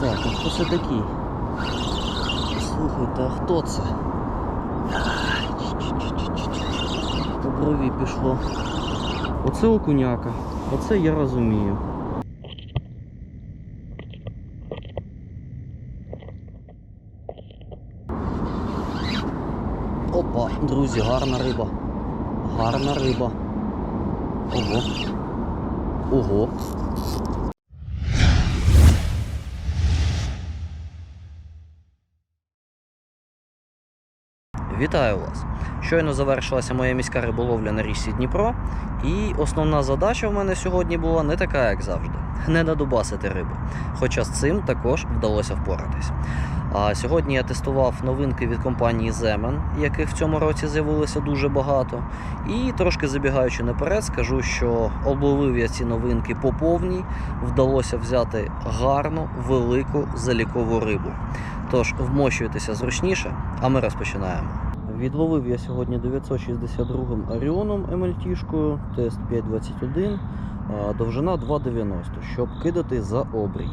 Так, а хто це такий? Слухайте, а хто це? По брові пішло. Оце окуняка. Оце я розумію. Опа, друзі, гарна риба. Гарна риба. Ого. Ого. Вітаю вас! Щойно завершилася моя міська риболовля на річці Дніпро, і основна задача в мене сьогодні була не така, як завжди не надубасити рибу. Хоча з цим також вдалося впоратись. А сьогодні я тестував новинки від компанії Zeman, яких в цьому році з'явилося дуже багато. І трошки забігаючи наперед, скажу, що обловив я ці новинки по повній, вдалося взяти гарну, велику залікову рибу. Тож вмощуйтеся зручніше, а ми розпочинаємо. Відловив я сьогодні 962 Оріоном МЛТшкою, тест 521, довжина 2,90, щоб кидати за обрій.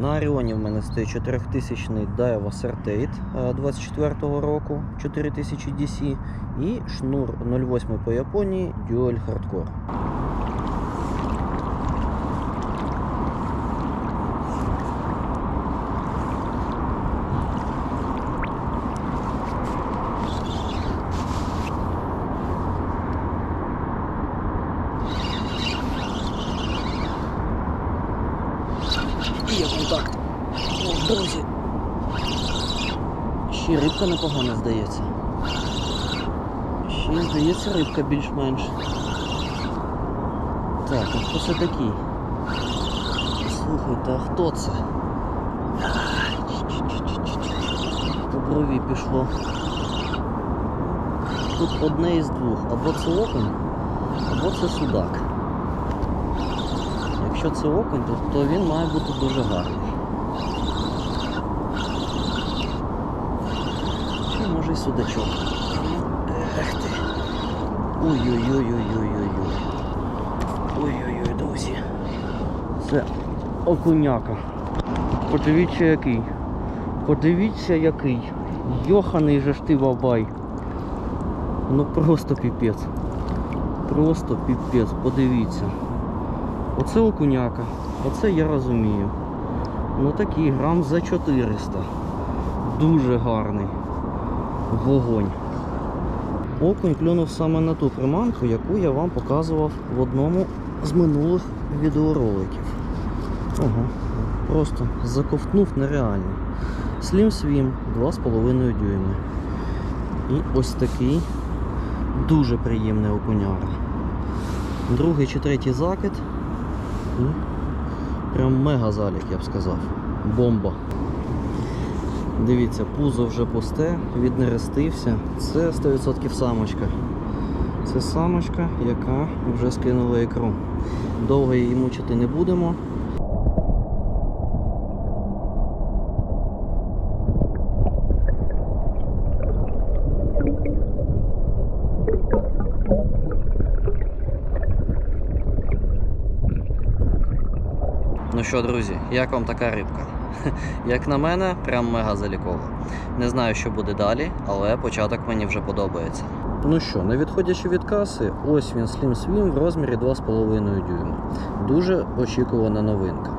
На Оріоні в мене стоїть 4000 Daiwa Certate 24 року 4000 DC і шнур 08 по Японії Dual Hardcore. Є контакт. О, друзі. Ще й рибка непогана здається. Ще здається рибка більш-менш. Так, а хто це такий? Слухайте, а хто це? По брові пішло. Тут одне із двох. Або це окунь, або це судак. Якщо це окунь, то він має бути дуже гарний. Чи судачок. Ех ти. Ой-ой-ой-ой-ой-ой-ой. Ой-ой-ой, друзі. Це окуняка. Подивіться який. Подивіться який. Йоханий же ж ти бабай. Ну просто піпець. Просто піпець, подивіться. Оце окуняка, оце я розумію. Ну такий грам за 400. Дуже гарний. Вогонь. Окунь клюнув саме на ту приманку, яку я вам показував в одному з минулих відеороликів. Ого, просто заковтнув нереально. Slim Swim 2,5 дюйми. І ось такий дуже приємний окуняра. Другий чи третій закид. Прям мега залік, я б сказав. Бомба. Дивіться, пузо вже пусте, віднерестився. Це 100% самочка. Це самочка, яка вже скинула ікру. Довго її мучити не будемо. Ну що, друзі, як вам така рибка? Як на мене, прям мега залікова. Не знаю, що буде далі, але початок мені вже подобається. Ну що, не відходячи від каси, ось він Slim Swim в розмірі 2,5 дюйма. Дуже очікувана новинка.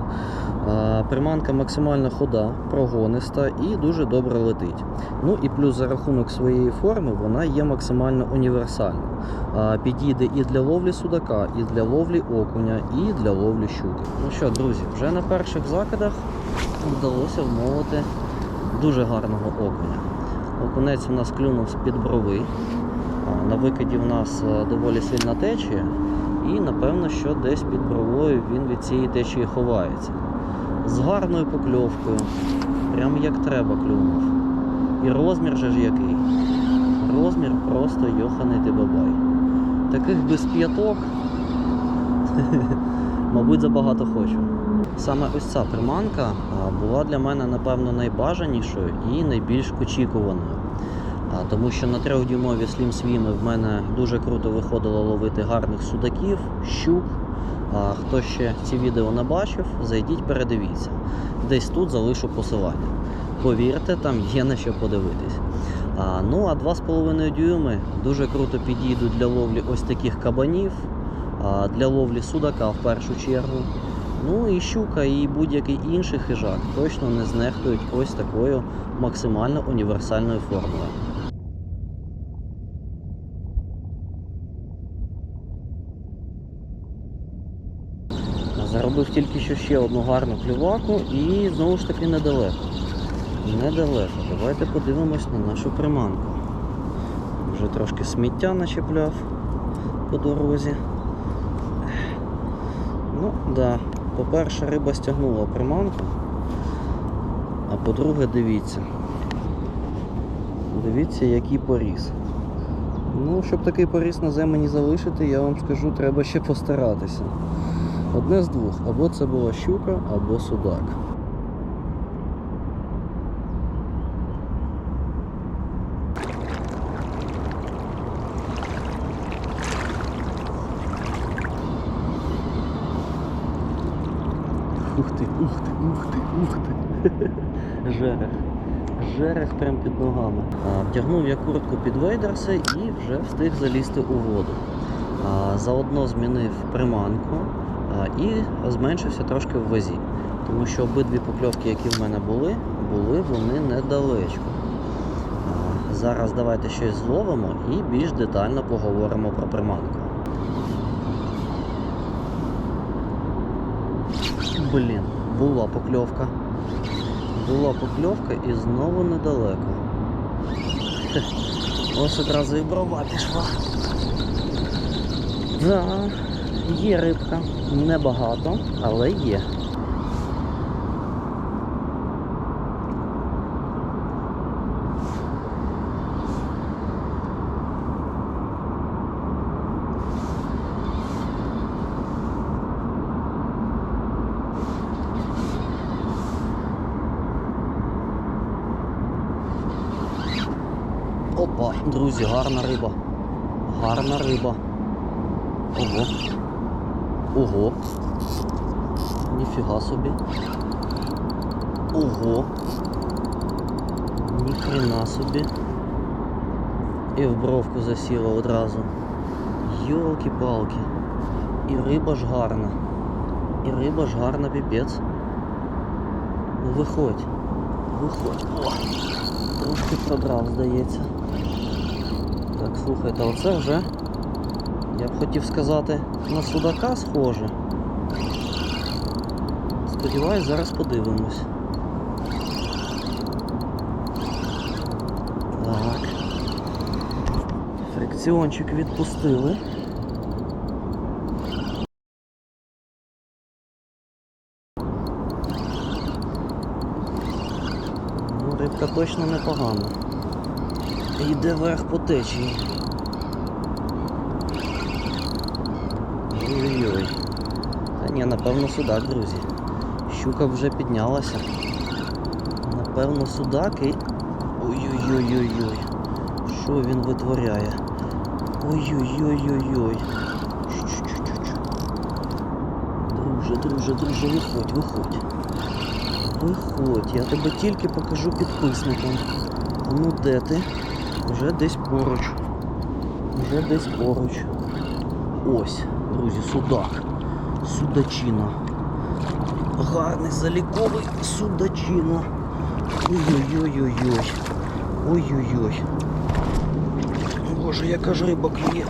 Приманка максимально хода, прогониста і дуже добре летить. Ну і плюс за рахунок своєї форми вона є максимально універсальна. Підійде і для ловлі судака, і для ловлі окуня, і для ловлі щуки. Ну що, друзі, вже на перших закидах вдалося вмовити дуже гарного окуня. Окунець у нас клюнув з-під брови. На викиді в нас е, доволі сильна течія, і напевно, що десь під бровою він від цієї течії ховається. З гарною покльовкою, прям як треба клюнув. І розмір же ж який. Розмір просто йоханий бабай. Таких без п'яток, мабуть, забагато хочу. Саме ось ця приманка була для мене, напевно, найбажанішою і найбільш очікуваною. Тому що на трьохдюймові Swim в мене дуже круто виходило ловити гарних судаків, щук. А, Хто ще ці відео не бачив, зайдіть, передивіться. Десь тут залишу посилання. Повірте, там є на що подивитись. Ну а 2,5 дюйми дуже круто підійдуть для ловлі ось таких кабанів, для ловлі судака в першу чергу. Ну і щука, і будь-який інший хижак точно не знехтують ось такою максимально універсальною формулою. Заробив тільки що ще одну гарну клюваку і знову ж таки недалеко. Недалеко. Давайте подивимось на нашу приманку. Вже трошки сміття начепляв по дорозі. Ну, да. По-перше, риба стягнула приманку. А по-друге, дивіться. Дивіться, який поріз. Ну, щоб такий поріз на землі залишити, я вам скажу, треба ще постаратися. Одне з двох. Або це була щука, або судак. Ух ти, ух ти, ух ти, ух ти. Жерех. Жерех прям під ногами. А, вдягнув я куртку під вейдерси і вже встиг залізти у воду. Заодно змінив приманку і зменшився трошки в вазі. Тому що обидві покльовки, які в мене були, були вони недалечко. Зараз давайте щось зловимо і більш детально поговоримо про приманку. Блін, була покльовка. Була покльовка і знову недалеко. Ось одразу і брова пішла. Да, є рибка. Небагато, але є. Опа, друзі, гарна риба. Гарна риба. Ого. Ого. Ніфіга собі. Ого. Ніхрена собі. І в бровку засіла одразу. Йолки-палки. І риба ж гарна. І риба ж гарна піпець. Ну, Виходь. Виходь. О! Трошки продрав, здається. Так, слухайте, оце вже, я б хотів сказати, на судака схоже. Сподіваюсь, зараз подивимось. Так. Фрикціончик відпустили. Ну, рибка точно непогана. Йде вверх по течії. Ой-ой-ой. Та ні, напевно, судак, друзі. Щука вже піднялася. Напевно, судак і. Ой-ой-ой-ой-ой. Що він витворяє? Ой-ой-ой-ой-ой. Друже, друже, друже, виходь, виходь. Виходь, я тебе тільки покажу підписникам. Ну де ти? Вже десь поруч. Вже десь поруч. Ось, друзі, судак. Судачина. Гарний заліковий судачина. Ой-ой-ой-ой-ой. Ой-ой-ой. Боже, яка ж риба клює.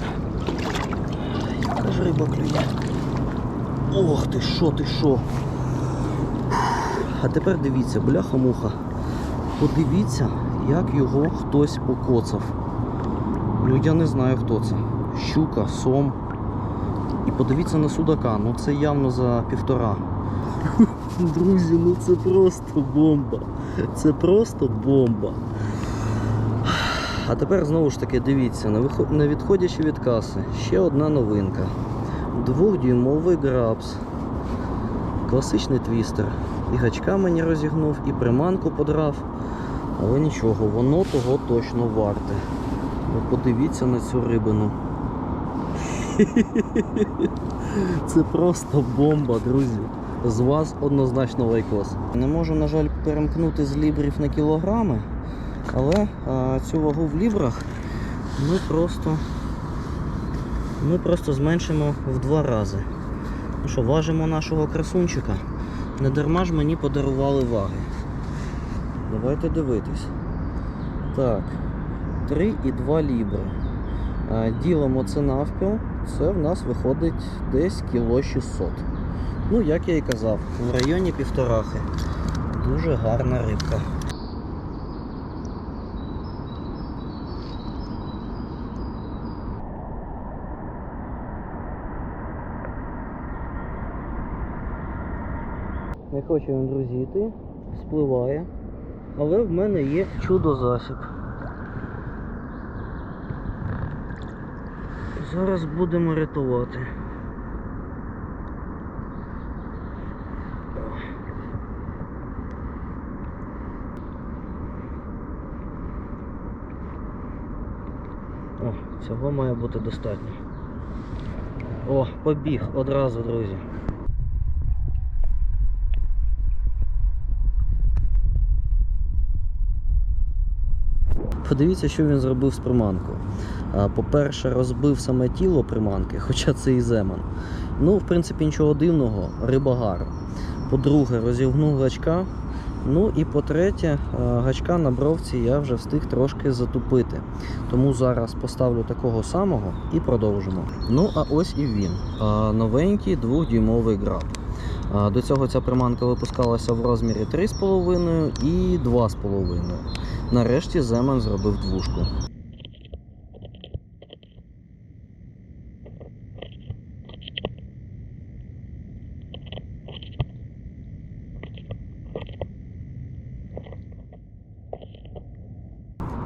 Яка ж риба клює. Ох ти, що ти що? А тепер дивіться, бляха-муха. Подивіться, як його хтось покоцав. Ну я не знаю хто це. Щука, сом. Подивіться на судака, ну це явно за півтора. Друзі, ну це просто бомба. Це просто бомба. А тепер знову ж таки дивіться, не не відходячи від каси, ще одна новинка. Двохдюймовий грабс. Класичний твістер. І гачка мені розігнув, і приманку подрав. Але нічого, воно того точно варте. Ви подивіться на цю рибину. Це просто бомба, друзі. з вас однозначно лайкос. Не можу, на жаль, перемкнути з лібрів на кілограми, але а, цю вагу в лібрах ми просто, ми просто зменшимо в два рази. Ну що, важимо нашого красунчика. Не дарма ж мені подарували ваги. Давайте дивитись. Так, 3,2 лібри. А, Ділимо це навпіл, це в нас виходить десь кіло 600. Ну, як я і казав, в районі півторахи. Дуже гарна рибка. Не хоче він, друзі, йти, спливає. Але в мене є чудо-засіб. Зараз будемо рятувати. О, цього має бути достатньо. О, побіг одразу, друзі. Подивіться, що він зробив з приманкою. По-перше, розбив саме тіло приманки, хоча це і земан. Ну, в принципі, нічого дивного, риба гарна. По-друге, розігнув гачка. Ну і по-третє, гачка на бровці я вже встиг трошки затупити. Тому зараз поставлю такого самого і продовжимо. Ну, а ось і він. Новенький двохдюймовий граб. До цього ця приманка випускалася в розмірі 3,5 і 2,5. Нарешті Земан зробив двушку.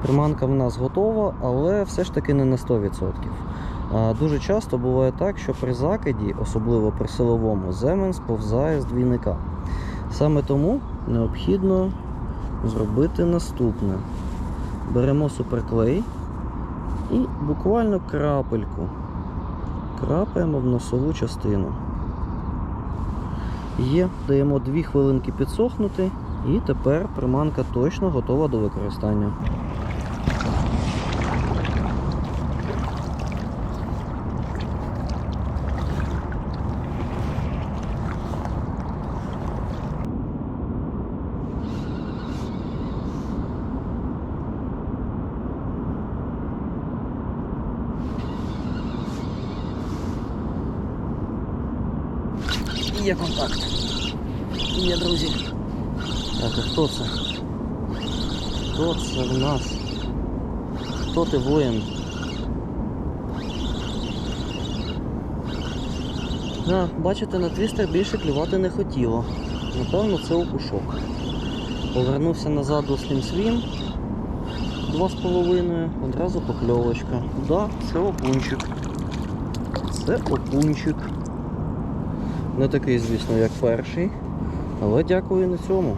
Приманка в нас готова, але все ж таки не на 100%. А, Дуже часто буває так, що при закиді, особливо при силовому, земен сповзає з двійника. Саме тому необхідно зробити наступне. Беремо суперклей і буквально крапельку крапаємо в носову частину. Є, даємо 2 хвилинки підсохнути, і тепер приманка точно готова до використання. Є контакт. Є, друзі. Так, а хто це? Хто це в нас? Хто ти воїн? Да, бачите, на твістер більше клювати не хотіло. Напевно, це окушок. Повернувся назад Slim Swim. Два з половиною, одразу покльовочка. Да, це окунчик. Це окунчик. Не такий, звісно, як перший. Але дякую на цьому.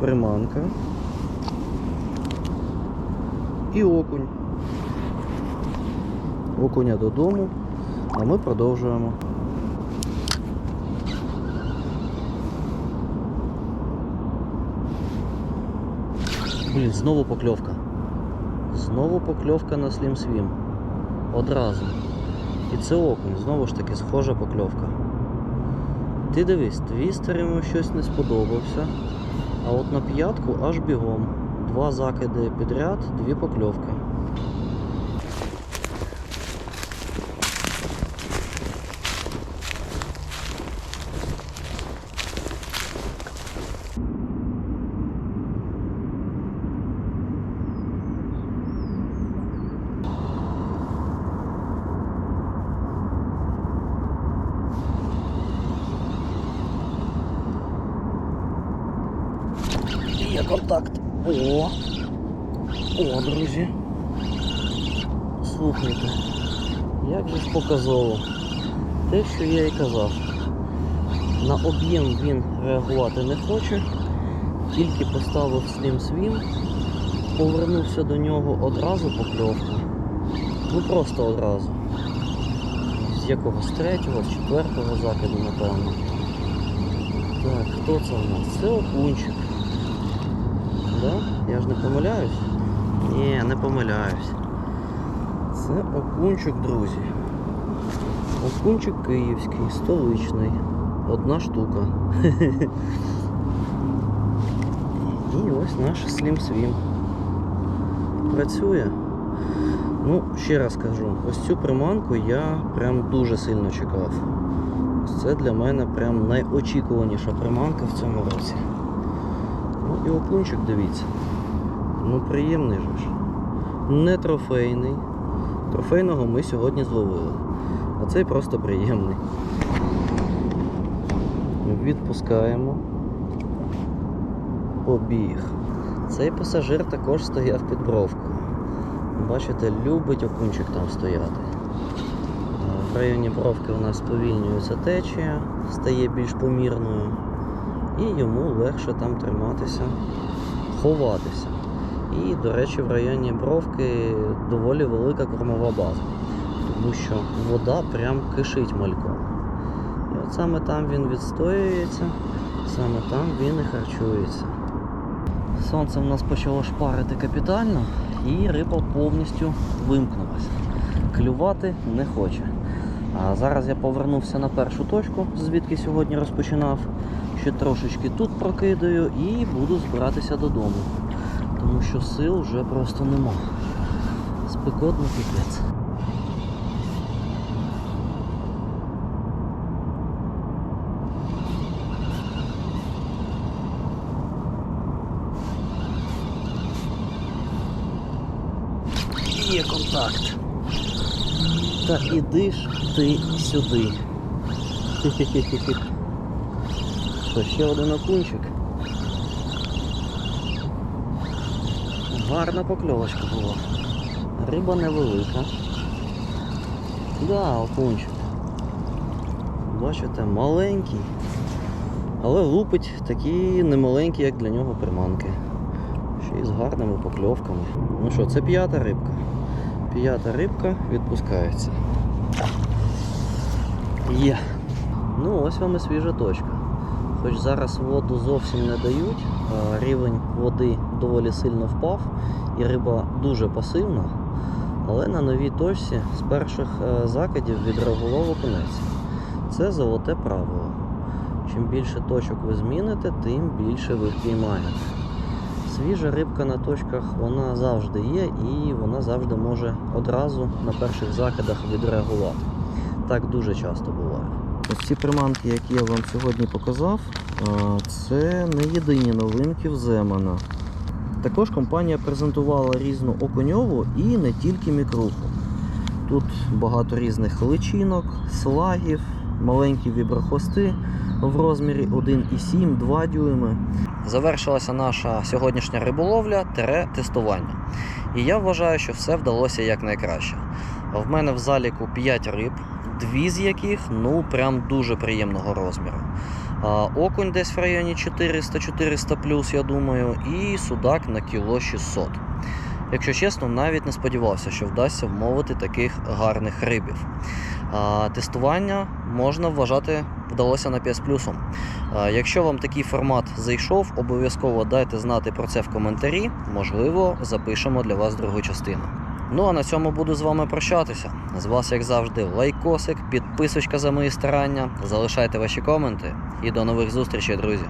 Приманка. І окунь. Окуня додому, а ми продовжуємо. Блін, знову покльовка. Знову покльовка на Swim. Одразу. І це окунь, знову ж таки, схожа покльовка. Ти дивись, твістер йому щось не сподобався. А от на п'ятку аж бігом. Два закиди підряд, дві покльовки. Є контакт. О! О, друзі. Слухайте. Як же ж показово. Те, що я і казав. На об'єм він реагувати не хоче. Тільки поставив слім свім, повернувся до нього одразу покльовка. Ну просто одразу. З якого? З третього, з четвертого закиду, напевно. Так, хто це у нас? Це окунчик. Да? Я ж не помиляюсь? Ні, не помиляюсь. Це окунчик, друзі. Окунчик київський, столичний. Одна штука. І ось наш Slim Swim. Працює. Ну, ще раз кажу, ось цю приманку я прям дуже сильно чекав. Це для мене прям найочікуваніша приманка в цьому році. І окунчик, дивіться. Ну приємний же ж. Не трофейний. Трофейного ми сьогодні зловили. А цей просто приємний. Відпускаємо. Побіг. Цей пасажир також стояв під бровкою. Бачите, любить окунчик там стояти. Е, В районі бровки у нас сповільнюється течія, стає більш помірною, і йому легше там триматися, ховатися. І, до речі, в районі бровки доволі велика кормова база, тому що вода прям кишить мальком. І от саме там він відстоюється, саме там він і харчується. Сонце в нас почало шпарити капітально, і риба повністю вимкнулася. Клювати не хоче. А зараз я повернувся на першу точку, звідки сьогодні розпочинав. Ще трошечки тут прокидаю і буду збиратися додому. Тому що сил вже просто нема. Спекотно піпець. Є контакт. Та іди ж ти сюди. Хі-хі-хі-хі. Що, ще один окунчик? Гарна покльовочка була. Риба невелика. Да, окунчик. Бачите, маленький. Але лупить такі немаленькі, як для нього приманки. Ще й з гарними покльовками. Ну що, це п'ята рибка. П'ята рибка відпускається. Є. Ну, ось вам і свіжа точка. Хоч зараз воду зовсім не дають, рівень води доволі сильно впав і риба дуже пасивна, але на новій точці з перших е, закидів відреагував окунець. Це золоте правило. Чим більше точок ви зміните, тим більше ви впіймаєте. Свіжа рибка на точках вона завжди є і вона завжди може одразу на перших закидах відреагувати. Так дуже часто буває. Ось ці приманки, які я вам сьогодні показав, це не єдині новинки в Земана. Також компанія презентувала різну окуньову і не тільки мікруху. Тут багато різних личинок, слагів, маленькі віброхвости в розмірі 1,7, 2 дюйми. Завершилася наша сьогоднішня риболовля тере тестування. І я вважаю, що все вдалося якнайкраще. В мене в заліку 5 риб, дві з яких ну прям дуже приємного розміру. Окунь десь в районі 400-400 плюс, я думаю, і судак на кіло 600. Якщо чесно, навіть не сподівався, що вдасться вмовити таких гарних рибів. Тестування можна вважати вдалося на 5 з плюсом. Якщо вам такий формат зайшов, обов'язково дайте знати про це в коментарі. Можливо, запишемо для вас другу частину. Ну а на цьому буду з вами прощатися. З вас, як завжди, лайкосик, підписочка за мої старання. Залишайте ваші коменти і до нових зустрічей, друзі.